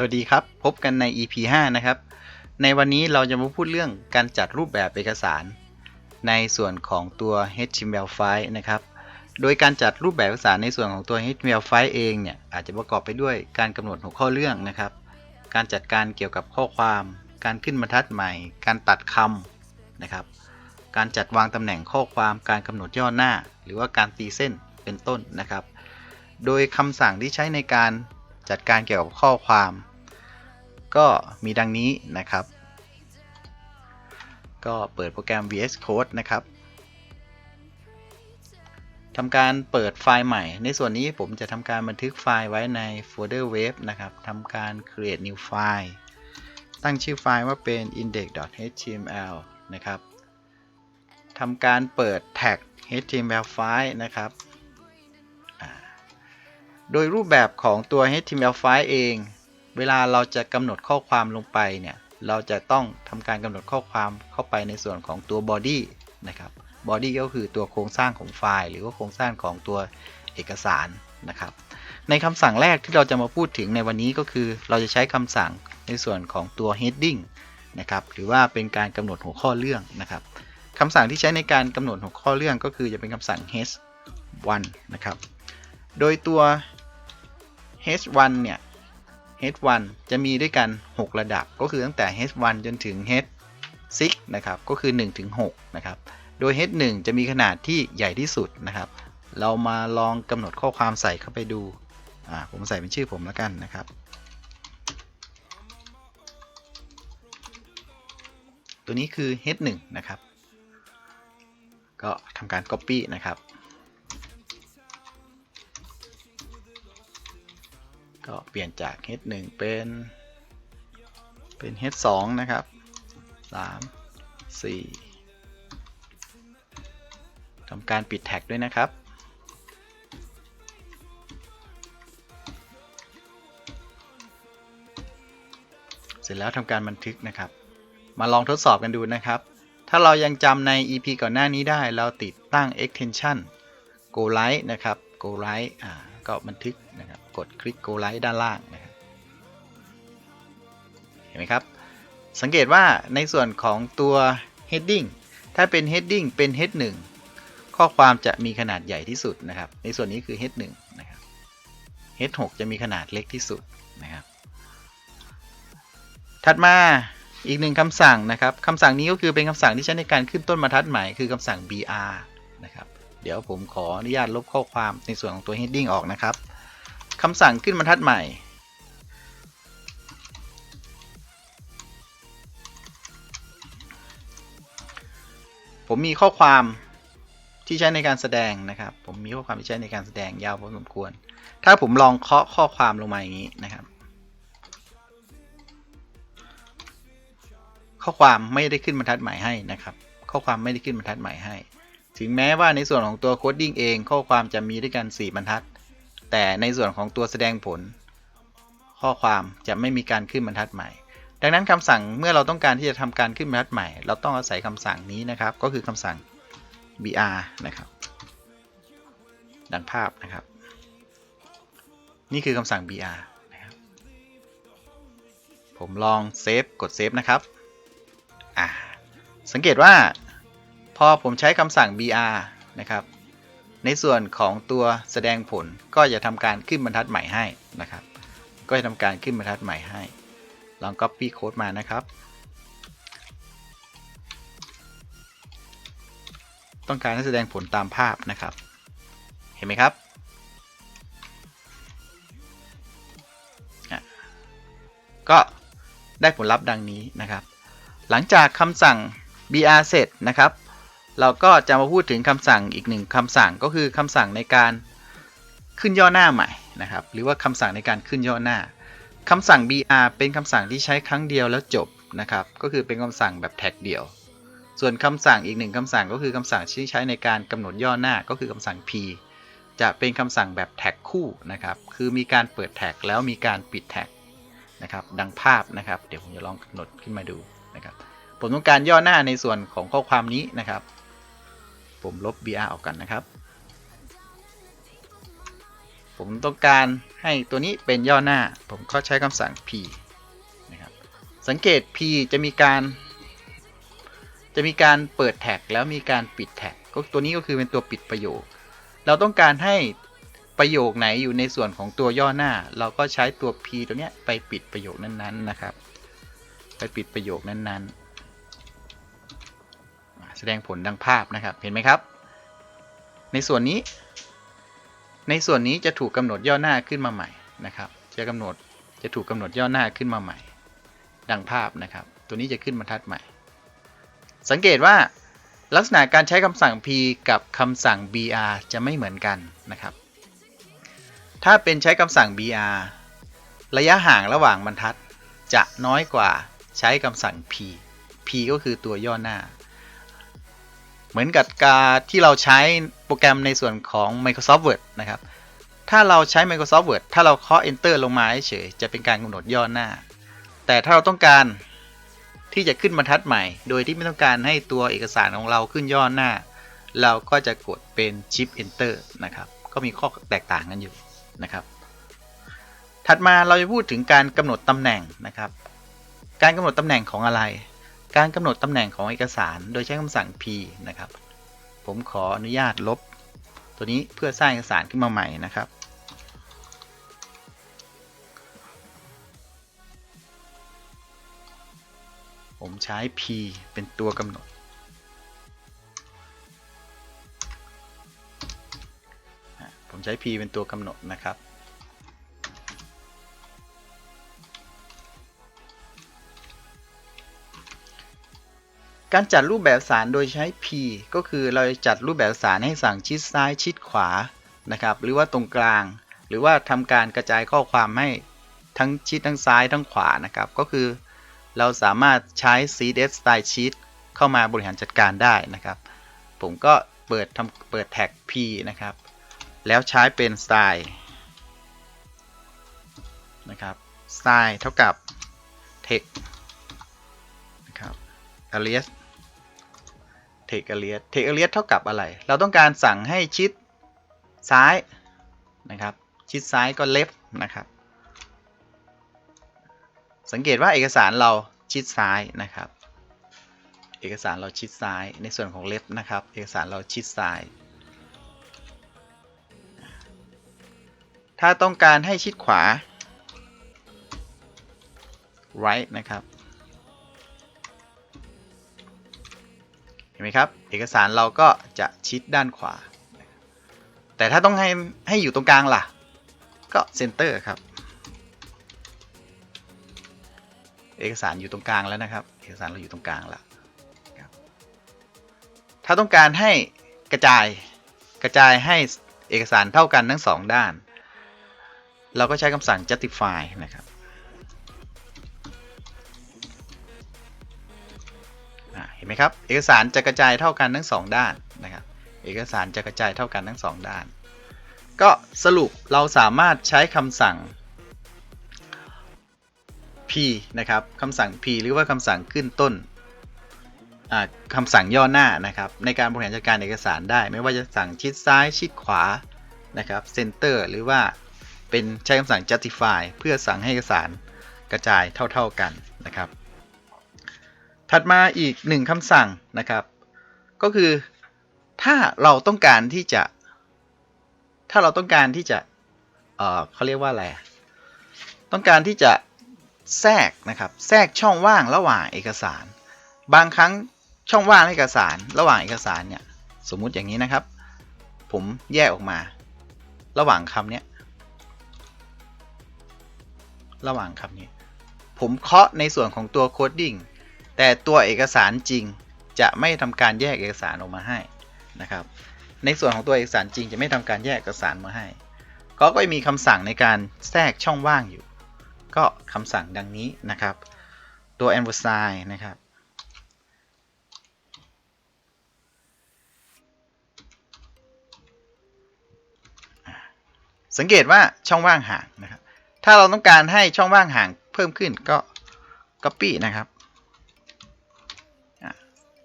สวัสดีครับ พบกันใน EP 5 นะครับ ในวันนี้เราจะมาพูดเรื่องการจัดรูปแบบเอกสาร ในส่วนของตัว HTML file นะครับ โดยการจัดรูปแบบเอกสารในส่วนของตัว HTML file เองเนี่ยอาจจะประกอบไปด้วยการกำหนดหัวข้อเรื่องนะครับ การจัดการเกี่ยวกับข้อความ การขึ้นบรรทัดใหม่ การตัดคำนะครับ การจัดวางตำแหน่งข้อความ การกำหนดย่อหน้า หรือว่าการตีเส้นเป็นต้นนะครับ โดยคำสั่งที่ใช้ในการจัดการเกี่ยวกับข้อความ ก็มีดังนี้นะครับ ก็เปิดโปรแกรม VS Code นะครับทำการเปิดไฟล์ใหม่ ในส่วนนี้ผมจะทำการบันทึกไฟล์ไว้ในโฟลเดอร์เวฟนะครับทำการ create new file ตั้งชื่อไฟล์ว่าเป็น index.html นะครับทำการเปิดแท็ก html file นะครับ โดยรูปแบบของตัว html file เอง เวลาเราจะกำหนดข้อความลงไปเนี่ย เราจะต้องทำการกำหนดข้อความเข้าไปในส่วนของตัว body นะครับ body ก็คือตัวโครงสร้างของไฟล์ หรือว่าโครงสร้างของตัวเอกสารนะครับ ในคำสั่งแรกที่เราจะมาพูดถึงในวันนี้ก็คือ เราจะใช้คำสั่งในส่วนของตัว heading นะครับ หรือว่าเป็นการกำหนดหัวข้อเรื่องนะครับคำสั่งที่ใช้ในการกำหนดหัวข้อเรื่องก็คือจะเป็นคำสั่ง h1 นะครับ โดยตัว h1 เนี่ย H1 จะมีด้วยกัน 6 ระดับ ก็คือตั้งแต่ H1 จนถึง H6 นะครับ ก็คือ1ถึง6นะครับ โดย H1 จะมีขนาดที่ใหญ่ที่สุดนะครับ เรามาลองกำหนดข้อความใส่เข้าไปดูอ่าผมใส่เป็นชื่อผมแล้วกันนะครับ ตัวนี้คือ H1 นะครับ ก็ทำการ Copy นะครับ ก็เปลี่ยนจาก h1 เป็น เป็น h2 นะครับ 3 4ทำการปิดแท็กด้วยนะครับเสร็จแล้วทำการบันทึกนะครับ มาลองทดสอบกันดูนะครับ ถ้าเรายังจำใน EP ก่อนหน้านี้ได้ เราติดตั้ง extension go live นะครับ go live อ่าก็บันทึกนะ กดคลิก go live ด้านล่างนะครับเห็นไหมครับ สังเกตว่าในส่วนของตัว heading ถ้าเป็น heading เป็น Head 1ข้อความจะมีขนาดใหญ่ที่สุดนะครับ ในส่วนนี้คือ Head 1นะครับ Head 6จะมีขนาดเล็กที่สุดนะครับ ถัดมาอีกหนึ่งคำสั่งนะครับคำสั่งนี้ก็คือเป็นคำสั่งที่ใช้ในการขึ้นต้นบรรทัดใหม่คือคำสั่ง br นะครับ เดี๋ยวผมขออนุญาตลบข้อความในส่วนของตัว heading ออกนะครับ คำสั่งขึ้นบรรทัดใหม่ ผมมีข้อความที่ใช้ในการแสดงนะครับ ผมมีข้อความที่ใช้ในการแสดงยาวพอสมควร ถ้าผมลองเคาะข้อความลงมาอย่างนี้นะครับ ข้อความไม่ได้ขึ้นบรรทัดใหม่ให้นะครับ ข้อความไม่ได้ขึ้นบรรทัดใหม่ให้ ถึงแม้ว่าในส่วนของตัวโคดดิ้งเอง ข้อความจะมีด้วยกัน 4 บรรทัด แต่ในส่วนของตัวแสดงผล ข้อความจะไม่มีการขึ้นบรรทัดใหม่ ดังนั้นคำสั่งเมื่อเราต้องการที่จะทำการขึ้นบรรทัดใหม่ เราต้องอาศัยคำสั่งนี้นะครับ ก็คือคำสั่ง br นะครับ ดังภาพนะครับ นี่คือคำสั่ง br นะครับ ผมลองเซฟกดเซฟนะครับอ่าสังเกตว่าพอผมใช้คำสั่ง br นะครับ ในส่วนของตัวแสดงผลก็จะทำการขึ้นบรรทัดใหม่ให้นะครับ ก็จะทำการขึ้นบรรทัดใหม่ให้ ลอง copy code มานะครับ ต้องการให้แสดงผลตามภาพนะครับ เห็นไหมครับ ก็ได้ผลลัพธ์ดังนี้นะครับ หลังจากคำสั่ง br เสร็จนะครับ เราก็จะมาพูดถึงคำสั่งอีกหนึ่งคำสั่งก็คือคำสั่งในการขึ้นย่อหน้าใหม่นะครับ หรือว่าคำสั่งในการขึ้นย่อหน้าคำสั่ง br เป็นคำสั่งที่ใช้ครั้งเดียวแล้วจบนะครับ ก็คือเป็นคำสั่งแบบแท็กเดียว ส่วนคำสั่งอีกหนึ่งคำสั่งก็คือคำสั่งที่ใช้ในการกำหนดย่อหน้าก็คือคำสั่ง p จะเป็นคำสั่งแบบแท็กคู่นะครับ คือมีการเปิดแท็กแล้วมีการปิดแท็กนะครับ ดังภาพนะครับ เดี๋ยวผมจะลองกำหนดขึ้นมาดูนะครับ ผมต้องการย่อหน้าในส่วนของข้อความนี้นะครับ ผมลบ br ออกกันนะครับ ผมต้องการให้ตัวนี้เป็นย่อหน้า ผมก็ใช้คำสั่ง p นะครับ สังเกต p จะมีการ จะมีการเปิดแท็กแล้วมีการปิดแท็กก็ตัวนี้ก็คือเป็นตัวปิดประโยค เราต้องการให้ประโยคไหนอยู่ในส่วนของตัวย่อหน้า เราก็ใช้ตัว p ตัวเนี้ยไปปิดประโยคนั้นๆนะครับ ไปปิดประโยคนั้นๆ แสดงผลดังภาพนะครับ เห็นไหมครับ ในส่วนนี้ ในส่วนนี้จะถูกกำหนดย่อหน้าขึ้นมาใหม่นะครับ จะกำหนดจะถูกกำหนดย่อหน้าขึ้นมาใหม่ ดังภาพนะครับ ตัวนี้จะขึ้นบรรทัดใหม่ สังเกตว่าลักษณะการใช้คำสั่ง p กับคำสั่ง br จะไม่เหมือนกันนะครับ ถ้าเป็นใช้คำสั่ง br ระยะห่างระหว่างบรรทัดจะน้อยกว่าใช้คำสั่ง p p ก็คือตัวย่อหน้า มือนกับการที่เราใช้โปรแกรมในส่วนของ Microsoft Word นะครับ ถ้าเราใช้ Microsoft Word ถ้าเราเคาะ Enter ลงมาเฉยๆจะเป็นการกำหนดย่อหน้า แต่ถ้าเราต้องการที่จะขึ้นบรรทัดใหม่ โดยที่ไม่ต้องการให้ตัวเอกสารของเราขึ้นย่อหน้า เราก็จะกดเป็น Shift Enter นะครับ ก็มีข้อแตกต่างกันอยู่นะครับ ถัดมาเราจะพูดถึงการกำหนดตำแหน่งนะครับ การกำหนดตำแหน่งของอะไร การกำหนดตำแหน่งของเอกสารโดยใช้คำสั่ง p นะครับ ผมขออนุญาตลบ ตัวนี้เพื่อสร้างเอกสารขึ้นมาใหม่นะครับ ผมใช้ p เป็นตัวกำหนด ผมใช้ p เป็นตัวกำหนดนะครับ การจัดรูปแบบสารโดยใช้ p ก็คือเราจะจัดรูปแบบสารให้สั่งชิดซ้ายชิดขวานะครับ หรือว่าตรงกลาง หรือว่าทำการกระจายข้อความให้ทั้งชิดทั้งซ้ายทั้งขวานะครับ ก็คือเราสามารถใช้ CSS Style Sheet เข้ามาบริหารจัดการได้นะครับ ผมก็เปิดทำเปิดแท็ก p นะครับ แล้วใช้เป็น style นะครับ style เท่ากับ text นะครับ alias text alias text alias เท่ากับอะไร เราต้องการสั่งให้ชิดซ้ายนะครับ ชิดซ้ายก็ left นะครับ สังเกตว่าเอกสารเราชิดซ้ายนะครับ เอกสารเราชิดซ้าย ในส่วนของ left นะครับ เอกสารเราชิดซ้าย ถ้าต้องการให้ชิดขวา right นะครับ ห็นไหมครับ เอกสารเราก็จะชิดด้านขวา แต่ถ้าต้องให้ให้อยู่ตรงกลางล่ะ ก็ center ครับ เอกสารอยู่ตรงกลางแล้วนะครับ เอกสารเราอยู่ตรงกลางแล้วถ้าต้องการให้กระจายกระจายให้เอกสารเท่ากันทั้งสองด้าน เราก็ใช้คำสั่ง justify นะครับ ไหมครับ เอกสารจะกระจายเท่ากันทั้งสองด้านนะครับ เอกสารจะกระจายเท่ากันทั้งสองด้าน ก็สรุปเราสามารถใช้คำสั่ง p นะครับคำสั่ง p หรือว่าคำสั่งขึ้นต้นคำสั่งย่อหน้านะครับในการบริหารจัดการเอกสารได้ ไม่ว่าจะสั่งชิดซ้ายชิดขวานะครับ center หรือว่าเป็นใช้คำสั่ง justify เพื่อสั่งให้เอกสารกระจายเท่า ๆกันนะครับ ถัดมาอีกหนึ่งคำสั่งนะครับ ก็คือถ้าเราต้องการที่จะ ถ้าเราต้องการที่จะเออเขาเรียกว่าอะไร ต้องการที่จะแทรกนะครับ แทรกช่องว่างระหว่างเอกสาร บางครั้งช่องว่างเอกสาร ระหว่างเอกสารเนี่ย สมมุติอย่างนี้นะครับ ผมแยกออกมา ระหว่างคำนี้ระหว่างคำนี้ ผมเคาะในส่วนของตัวโคดดิ้ง แต่ตัวเอกสารจริงจะไม่ทำการแยกเอกสารออกมาให้นะครับ ในส่วนของตัวเอกสารจริงจะไม่ทำการแยกเอกสารมาให้ ก็ก็มีคำสั่งในการแทรกช่องว่างอยู่ ก็คำสั่งดังนี้นะครับ ตัว emphasize นะครับสังเกตว่าช่องว่างห่างนะครับ ถ้าเราต้องการให้ช่องว่างห่างเพิ่มขึ้นก็ copy นะครับ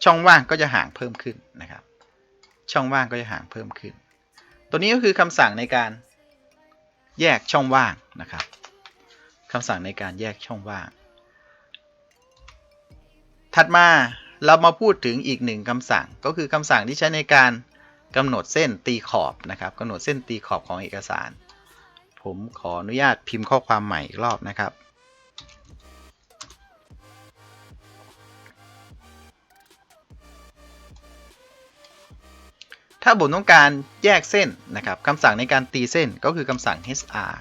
ช่องว่างก็จะห่างเพิ่มขึ้นนะครับ ช่องว่างก็จะห่างเพิ่มขึ้น ตัวนี้ก็คือคำสั่งในการแยกช่องว่างนะครับคำสั่งในการแยกช่องว่าง ถัดมาเรามาพูดถึงอีกหนึ่งคำสั่งก็คือคำสั่งที่ใช้ในการกำหนดเส้นตีขอบนะครับกำหนดเส้นตีขอบของเอกสาร ผมขออนุญาตพิมพ์ข้อความใหม่อีกรอบนะครับ ถ้าผมต้องการแยกเส้นนะครับคำสั่งในการตีเส้นก็คือคำสั่ง hr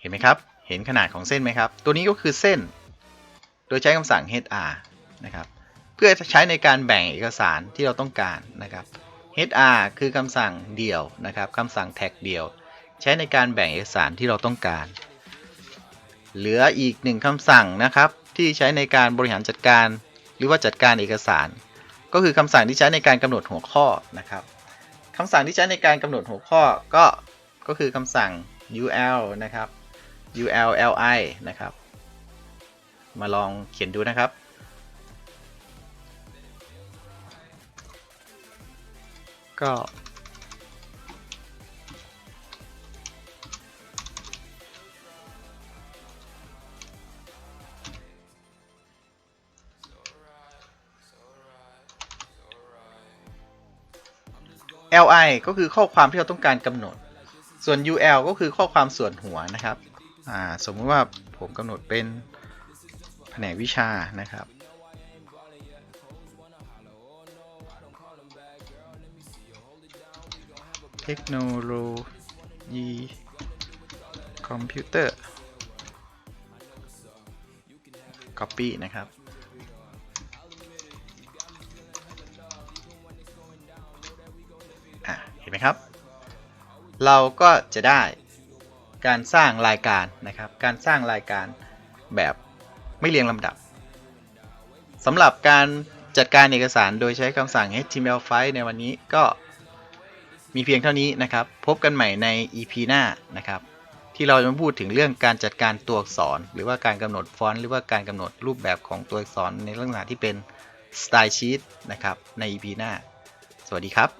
เห็นไหมครับ เห็นขนาดของเส้นไหมครับ ตัวนี้ก็คือเส้น โดยใช้คำสั่ง hr นะครับ เพื่อใช้ในการแบ่งเอกสารที่เราต้องการนะครับ hr คือคำสั่งเดี่ยวนะครับคำสั่งแท็กเดี่ยว ใช้ในการแบ่งเอกสารที่เราต้องการ เหลืออีกหนึ่งคำสั่งนะครับ ที่ใช้ในการบริหารจัดการ หรือว่าจัดการเอกสาร ก็คือคำสั่งที่ใช้ในการกำหนดหัวข้อนะครับคำสั่งที่ใช้ในการกำหนดหัวข้อก็ก็คือคำสั่ง ul นะครับ ulli นะครับ มาลองเขียนดูนะครับก็ li ก็คือข้อความที่เราต้องการกำหนด ส่วน ul ก็คือข้อความส่วนหัวนะครับอ่าสมมติว่าผมกำหนดเป็นแผนกวิชานะครับ เทคโนโลยีคอมพิวเตอร์ Copy นะครับ อะเห็นไหมครับ เราก็จะได้การสร้างรายการนะครับ การสร้างรายการแบบไม่เรียงลำดับสำหรับการจัดการเอกสารโดยใช้คำสั่ง HTML5 ในวันนี้ก็มีเพียงเท่านี้นะครับ พบกันใหม่ใน EP หน้านะครับ ที่เราจะมาพูดถึงเรื่องการจัดการตัวอักษร หรือว่าการกำหนดฟอนต์หรือว่าการกำหนดรูปแบบของตัวอักษรในลักษณะที่เป็น Style Sheet นะครับใน EP หน้า สวัสดีครับ